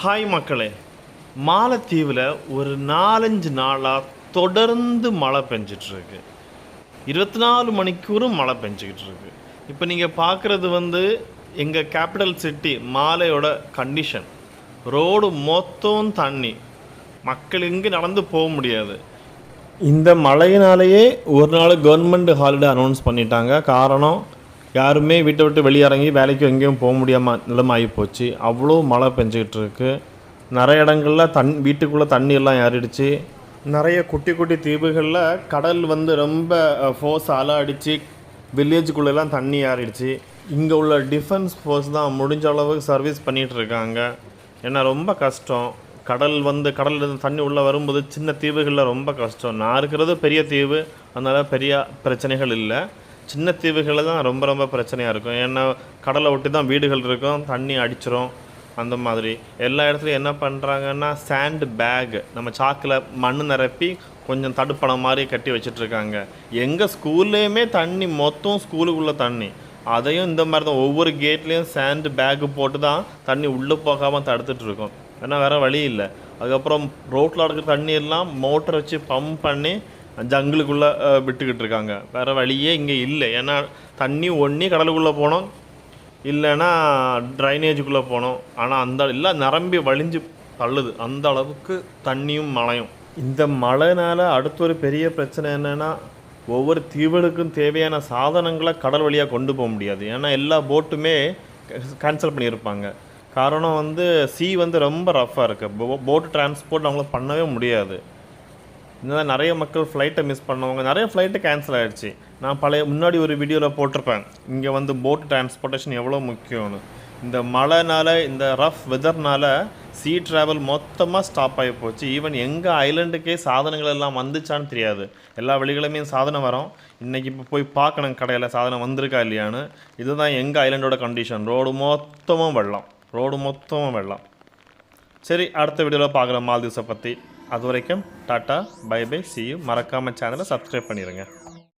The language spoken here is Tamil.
ஹாய் மக்களே மாலத்தீவில் ஒரு நாலஞ்சு நாளாக தொடர்ந்து மழை பெஞ்சிட்ருக்கு. இருபத்தி நாலு மணிக்கூறும் மழை பெஞ்சிக்கிட்டு இருக்கு இப்போ நீங்கள் பார்க்குறது வந்து எங்கள் கேபிட்டல் சிட்டி மாலையோட கண்டிஷன் ரோடு மொத்தம் தண்ணி. மக்கள் இங்கே நடந்து போக முடியாது. இந்த மழையினாலேயே ஒரு நாள் கவர்மெண்ட் ஹாலிடே அனௌன்ஸ் பண்ணிட்டாங்க. காரணம் யாருமே வீட்டை விட்டு வெளியிறங்கி வேலைக்கு எங்கேயும் போக முடியாமல் நிலைமை ஆகிப்போச்சு போச்சு. அவ்வளோ மழை பெஞ்சிக்கிட்டு இருக்கு. நிறைய இடங்கள்ல தண் வீட்டுக்குள்ளே தண்ணி எல்லாம் ஏறிடுச்சு. நிறைய குட்டி குட்டி தீவுகளில் கடல் வந்து ரொம்ப ஃபோர்ஸ் அலை அடித்து வில்லேஜுக்குள்ளெல்லாம் தண்ணி ஏறிடுச்சு. இங்கே உள்ள டிஃபென்ஸ் ஃபோர்ஸ் தான் முடிஞ்ச அளவுக்கு சர்வீஸ் பண்ணிகிட்டு இருக்காங்க. ஏன்னா ரொம்ப கஷ்டம். கடல் வந்து கடலில் இருந்து தண்ணி உள்ளே வரும்போது சின்ன தீவுகளில் ரொம்ப கஷ்டம். நான் இருக்கிறது பெரிய தீவு. அதனால் பெரிய பிரச்சனைகள் இல்லை. சின்ன தீவுகளில் தான் ரொம்ப ரொம்ப பிரச்சனையாக இருக்கும். ஏன்னா கடலை ஒட்டி தான் வீடுகள் இருக்கும். தண்ணி அடிச்சிரும். அந்த மாதிரி. எல்லா இடத்துலையும் என்ன பண்ணுறாங்கன்னா சாண்ட் பேக் நம்ம சாக்கில் மண் நிரப்பி கொஞ்சம் தடுப்பணம் மாதிரி கட்டி வச்சிட்ருக்காங்க. எங்கள் ஸ்கூல்லேயுமே தண்ணி மொத்தம் ஸ்கூலுக்குள்ளே தண்ணி. அதையும் இந்த மாதிரி தான். ஒவ்வொரு கேட்லேயும் சாண்ட் பேக்கு போட்டு தான் தண்ணி உள்ளே போகாமல் தடுத்துட்ருக்கோம். ஏன்னா வேறு வழி இல்லை. அதுக்கப்புறம் ரோட்டில் இருக்கிற தண்ணி எல்லாம் மோட்டர் வச்சு பம்ப் பண்ணி ஜங்கிளுக்குள்ளே விட்டுக்கிட்டு இருக்காங்க. வேறு வழியே இங்கே இல்லை. ஏன்னா தண்ணி ஒன்றி கடலுக்குள்ளே போனோம். இல்லைன்னா ட்ரைனேஜுக்குள்ளே போனோம். ஆனால் அந்த இல்லை நிரம்பி வழிஞ்சு தள்ளுது. அந்த அளவுக்கு தண்ணியும் மழையும். இந்த மழைனால் அடுத்த ஒரு பெரிய பிரச்சனை என்னென்னா ஒவ்வொரு தீவுகளுக்கும் தேவையான சாதனங்களை கடல் வழியாக கொண்டு போக முடியாது. ஏன்னா எல்லா போட்டுமே கேன்சல் பண்ணியிருப்பாங்க. காரணம் வந்து சீ வந்து ரொம்ப ரஃப்பாக இருக்குது போட்டு டிரான்ஸ்போர்ட் அவங்கள பண்ணவே முடியாது. இந்த நிறைய மக்கள் ஃப்ளைட்டை மிஸ் பண்ணவங்க நிறைய ஃப்ளைட்டு கேன்சல் ஆகிடுச்சு நான் பழைய முன்னாடி ஒரு வீடியோவில் போட்டிருப்பேன். இங்கே வந்து போட் டிரான்ஸ்போர்ட்டேஷன் எவ்வளோ முக்கியம்னு. இந்த மழைனால இந்த ரஃப் வெதர்னால சீ ட்ராவல் மொத்தமாக ஸ்டாப் ஆகி போச்சு. ஈவன் எங்கள் ஐலண்டுக்கே சாதனங்கள் எல்லாம் வந்துச்சான்னு தெரியாது. எல்லா வழிகளுமே சாதனம் வரும். இன்றைக்கி இப்போ போய் பார்க்கணும் கடையில் சாதனம் வந்திருக்கா இல்லையான்னு. இதுதான் எங்கள் ஐலண்டோட கண்டிஷன் ரோடு மொத்தமும் வெள்ளம். ரோடு மொத்தமும் வெள்ளம். சரி அடுத்த வீடியோவில் பார்க்குறோம் மால்தீவ்ஸை பற்றி அது வரைக்கும் tata bye bye see you. மறக்காமல் சேனலை சப்ஸ்கிரைப் பண்ணிடுங்க